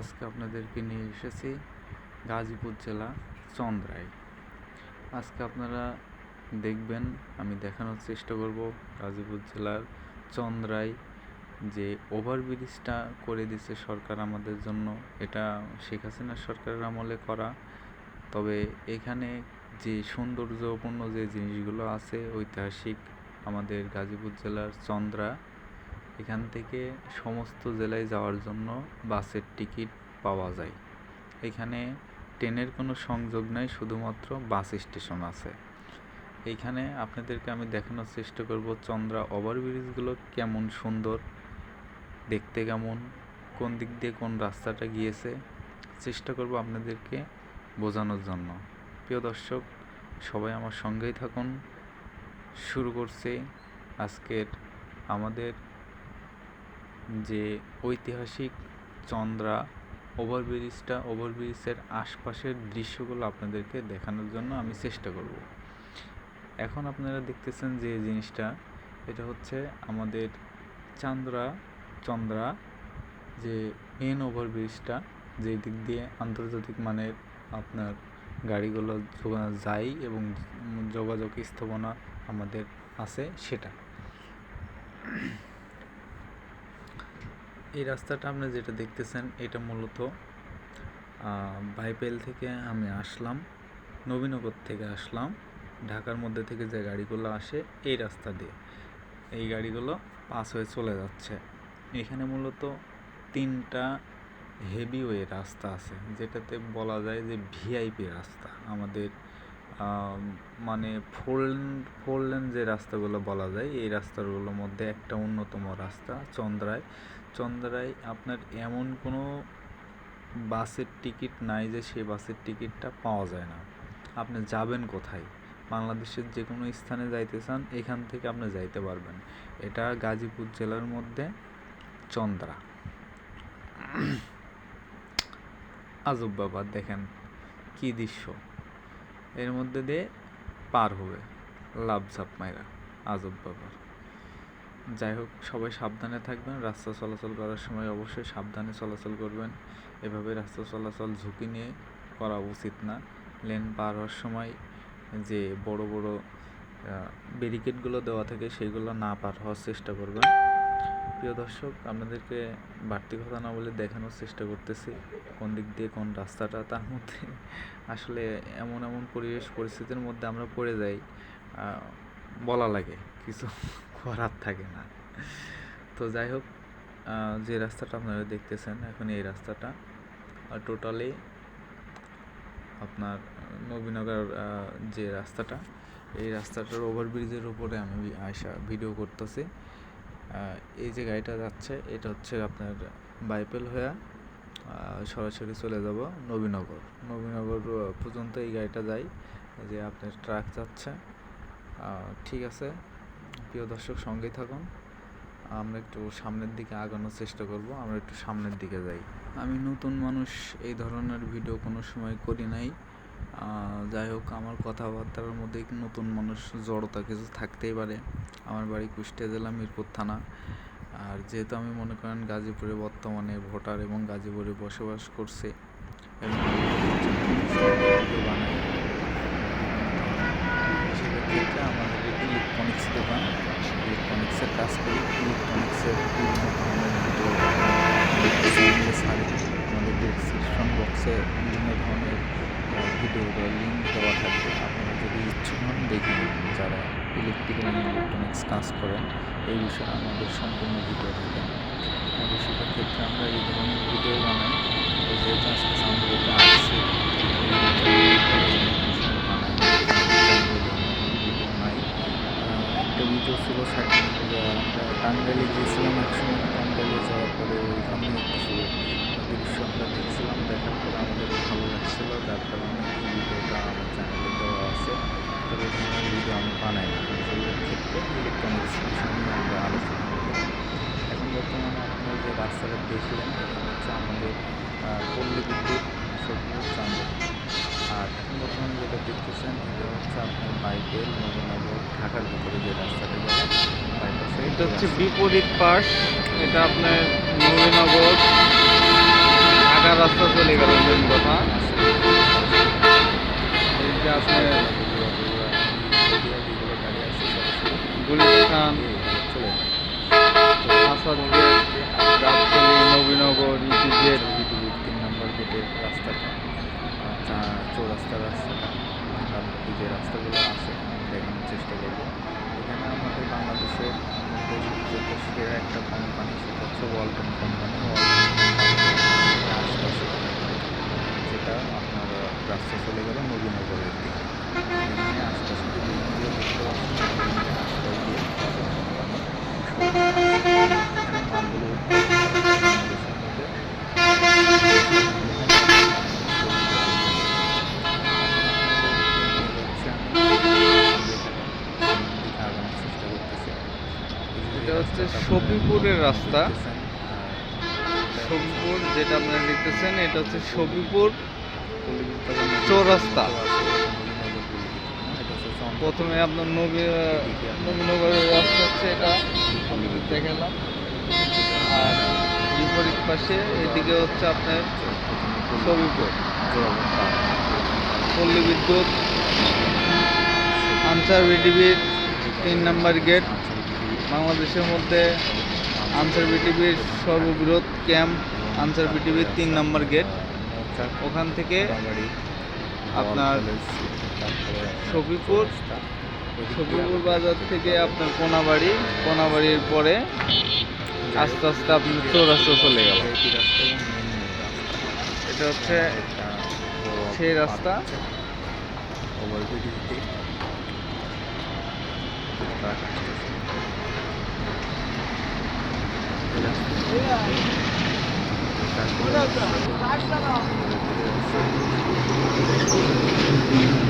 আজকে আপনাদেরকে নিয়ে এসেছি গাজীপুর জেলা চন্দ্রায়। আজকে আপনারা দেখবেন, আমি দেখানোর চেষ্টা করব গাজীপুর জেলার চন্দ্রায় যে ওভারব্রিজটা করে দিচ্ছে সরকার আমাদের জন্য। এটা শেখ হাসিনার সরকারের আমলে করা। তবে এখানে যে সৌন্দর্যপূর্ণ যে জিনিসগুলো আছে, ঐতিহাসিক আমাদের গাজীপুর জেলার চন্দ্রা, এখান থেকে সমস্ত জেলায় যাওয়ার জন্য বাসের টিকিট পাওয়া যায়। এখানে ট্রেনের কোনো সংযোগ নাই, শুধুমাত্র বাস স্টেশন আছে। এইখানে আপনাদেরকে আমি দেখানোর চেষ্টা করব চন্দ্রা ওভারব্রিজগুলো কেমন সুন্দর, দেখতে কেমন, কোন দিক দিয়ে কোন রাস্তাটা গিয়েছে, চেষ্টা করব আপনাদেরকে বোঝানোর জন্য। প্রিয় দর্শক, সবাই আমার সঙ্গেই থাকুন। শুরু করছে আজকের আমাদের যে ঐতিহাসিক চন্দ্রা ওভারব্রিজটা, ওভারব্রিজের আশপাশের দৃশ্যগুলো আপনাদেরকে দেখানোর জন্য আমি চেষ্টা করব। এখন আপনারা দেখতেছেন যে জিনিসটা, এটা হচ্ছে আমাদের চান্দ্রা, চন্দ্রা, যে মেন ওভারব্রিজটা, যে দিক দিয়ে আন্তর্জাতিক মানের আপনার গাড়িগুলো যায় এবং যোগাযোগ স্থাপনা আমাদের আছে সেটা। এই রাস্তাটা আপনি যেটা দেখতেছেন এটা মূলত বাইপেল থেকে আমি আসলাম নবীনগর থেকে আসলাম ঢাকার মধ্যে থেকে যে গাড়িগুলো আসে এই রাস্তা দিয়ে। এই গাড়িগুলো পাস হয়ে চলে যাচ্ছে। এখানে মূলত তিনটা হেভিওয়ে রাস্তা আছে যেটাতে বলা যায় যে ভিআইপি রাস্তা। আমাদের আম, মানে ফোর লেন ফোর লেন যে রাস্তাগুলো বলা যায়, এই রাস্তাগুলোর মধ্যে একটা অন্যতম রাস্তা, চন্দ্রায়। চন্দ্রায় আপনার এমন কোনো বাসের টিকিট নাই যে সেই বাসের টিকিটটা পাওয়া যায় না। আপনি যাবেন কোথায়? বাংলাদেশের যে কোনো স্থানে যাইতে চান, এখান থেকে আপনি যাইতে পারবেন। এটা গাজীপুর জেলার মধ্যে চন্দ্রা। আজব ব্যাপার, দেখেন কি দৃশ্য। এর মধ্যে দিয়ে পার হবে। লাভ ঝাপ মাইরা। আজব ব্যাপার। যাই হোক, সবাই সাবধানে থাকবেন। রাস্তা চলাচল করার সময় অবশ্যই সাবধানে চলাচল করবেন। এভাবে রাস্তা চলাচল ঝুঁকি নিয়ে করা উচিত না। লেন পার হওয়ার সময় যে বড় বড় ব্যারিকেডগুলো দেওয়া থাকে, সেগুলো না পার হওয়ার চেষ্টা করবেন। প্রিয় দর্শক, আপনাদেরকে বাড়তি কথা না বলে দেখানোর চেষ্টা করতেছি কোন দিক দিয়ে কোন রাস্তাটা, তার মধ্যে আসলে এমন এমন পরিবেশ পরিস্থিতির মধ্যে আমরা পড়ে যাই বলা লাগে, কিছু করার থাকে না। তো যাই হোক যে রাস্তাটা আপনারা দেখতেছেন, এখন এই রাস্তাটা টোটালি আপনার নবীনগর যে রাস্তাটা, এই রাস্তাটার ওভারব্রিজের উপরে আমি আয়সা ভিডিও করতেছি। এই যে গাড়িটা যাচ্ছে, এটা হচ্ছে আপনার বাইপেল হয়ে সরাসরি চলে যাব নবীনগর। নবীনগর পর্যন্ত এই গাড়িটা যায় যে আপনার ট্রাক যাচ্ছে। ঠিক আছে, প্রিয় দর্শক সঙ্গেই থাকুন। আমরা একটু সামনের দিকে আগানোর চেষ্টা করব, আমরা একটু সামনের দিকে যাই। আমি নতুন মানুষ, এই ধরনের ভিডিও কোনো সময় করি নাই। যাই হোক, আমার কথাবার্তার মধ্যে নতুন মানুষ জড়তা কিছু থাকতেই পারে। আমার বাড়ি কুষ্টিয়া জেলা, মিরপুর থানা। আর যেহেতু আমি মনে করেন গাজীপুরে বর্তমানে ভোটার এবং গাজীপুরে বসবাস করছে সেক্ষেত্রে আমাদের ইলেকট্রনিক্স দোকান। ইলেকট্রনিক্সের কাজ করি। ইলেকট্রনিক্সের বিভিন্ন ধরনের ভিডিও আমাদের ডিসক্রিপশন বক্সে বিভিন্ন ধরনের ভিডিও লিঙ্ক দেওয়া থাকবে। আপনারা হন দেখে নেবেন যারা ইলেকট্রিক্যাল এবং ইলেকট্রনিক্স কাজ করেন। এই বিষয়ে আমাদের সম্পূর্ণ ভিডিও থাকে এবং সেক্ষেত্রে আমরা এই ধরনের ভিডিও বানাই। তো যেহেতু আজকে সামগ্রীতে আসছে একটা ভিডিও ছিল আমরা টাঙ্গাইলে গিয়েছিলাম একসময়। টাঙ্গাইলে যাওয়ার পরে ওইখানে কিছু দৃশ্য আমরা দেখছিলাম দেখার পরে আমাদের ভালো লাগছিল যার কারণে এই ভিডিওটা আমার চ্যানেলে দেওয়া আছে। তবে ধরনের ভিডিও আমি বানাই না। সেগুলোর ক্ষেত্রে ইলেকট্রনিক্স বিষয় নিয়ে আমরা আলোচনা করব। এখন বর্তমানে আপনারা যে রাস্তাটা দেখলেন এটা হচ্ছে আমাদের পল্লী বিদ্যুৎ সবুজ চান্দ। আর এখন বর্তমানে যেটা দেখতেছেন এটা হচ্ছে আপনার বাইকের নবনগর ঢাকার ভিতরে যে রাস্তাটা গেল এটা হচ্ছে বিপরীত পাশ। এটা আপনার নবীনগর ঢাকার রাস্তা চলে গেল, মেন কথা। নবীনগর ইপিজেড তিন নম্বর গেটের রাস্তাটা চৌরাস্তার রাস্তাটা যে রাস্তাগুলো আছে দেখানোর চেষ্টা করব এখানে আমাদের বাংলাদেশের একটা কোম্পানি সেটা হচ্ছে ওয়ালটন কোম্পানি আশপাশে যেটা আপনার রাস্তা চলে গেল নবীনগরের দিকে এখানে আশপাশে যে বিল্ডিংগুলো দেখতে পাচ্ছেন এখানে আশপাশ দিয়ে ওয়ালটন কোম্পানি এখানে মালগুলো উৎপাদন করে বাংলাদেশের মধ্যে এটা হচ্ছে সবিপুরের রাস্তা। সবিপুর যেটা আপনারা দেখতেছেন, এটা হচ্ছে সবিপুর চৌরাস্তা। প্রথমে আপনার নবী নবীনগরের রাস্তা হচ্ছে এটা, দেখালাম। আর বিপরীত পাশে এদিকে হচ্ছে আপনার সবিপুর পল্লী বিদ্যুৎ, আনসার বিটিভির তিন নাম্বার গেট। বাংলাদেশের মধ্যে আনসার বিটিভির সর্ববৃহৎ ক্যাম্প আনসার বিটিভির তিন নম্বর গেট। ওখান থেকে আপনার সফিপুর সফিপুর বাজার থেকে আপনার কোনাবাড়ি কোনাবাড়ির পরে আস্তে আস্তে আপনার চৌরাস্তা চলে গেল। এটা হচ্ছে সেই রাস্তা। ওভারব্রিজ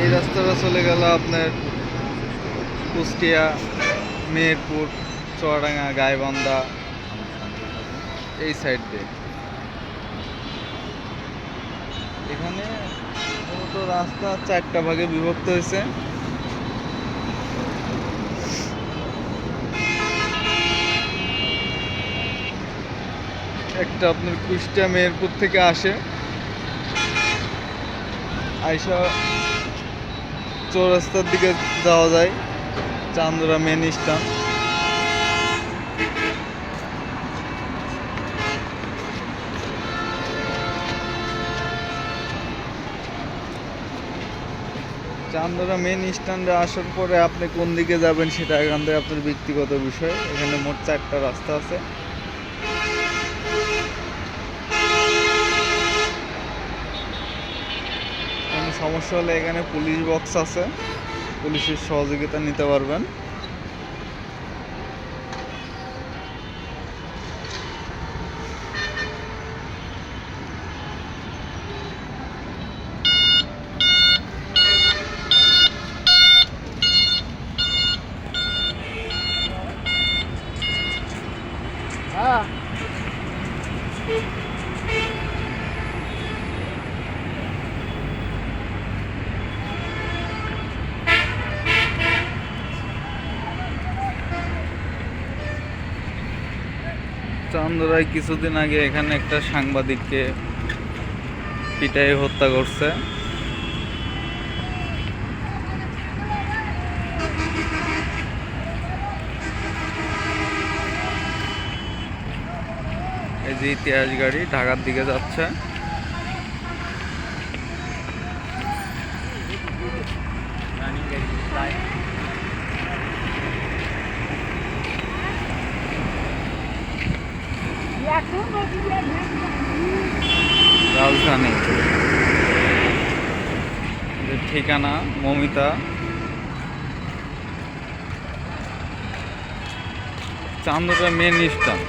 এই রাস্তাটা চলে গেল আপনার কুষ্টিয়া মেহেরপুর চুয়াডাঙ্গা, গাইবান্ধা, এই সাইড দিয়ে। এখানে মূলত রাস্তা চারটা ভাগে বিভক্ত হয়েছে। একটা আপনার কুষ্টিয়া মেহেরপুর থেকে আসে। আইসা চৌরাস্তার দিকে যাওয়া যায়, Chandra main stand Chandra main স্ট্যান্ডে আসার পরে আপনি কোন দিকে যাবেন সেটা এখান থেকে আপনার ব্যক্তিগত বিষয়। এখানে মোট চারটা রাস্তা আছে। সমস্যা হলে এখানে পুলিশ বক্স আছে। পুলিশের সহযোগিতা নিতে পারবেন। চান্দরায় কিছুদিন আগে এখানে একটা সাংবাদিককে পিটাই হত্যা করছে। এই যে ইতিহাস গাড়ি ঢাকার দিকে যাচ্ছে। ঠিকানা মমিতা। চান্দটা মেন স্টান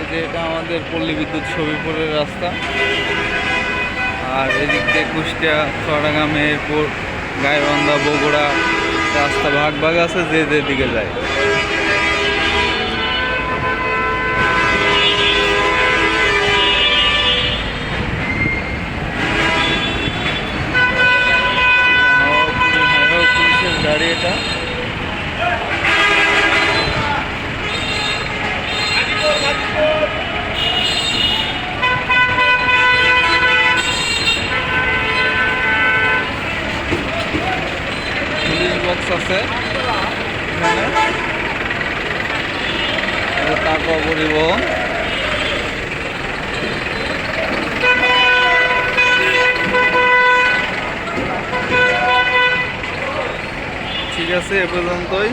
এই যে এটা আমাদের পল্লী বিদ্যুৎ ছবিপুরের রাস্তা। আর এদিক দিয়ে কুষ্টিয়া, চুয়াডাঙ্গা, মেহেরপুর, গাইবান্ধা, বগুড়া রাস্তা ভাগ ভাগ আছে, যে যে দিকে যায়। পুলিশের গাড়ি এটা পুলিশ বক্স আছে এখানে এটা তাকওয়া পরিবহন ঠিক আছে এ পর্যন্তই।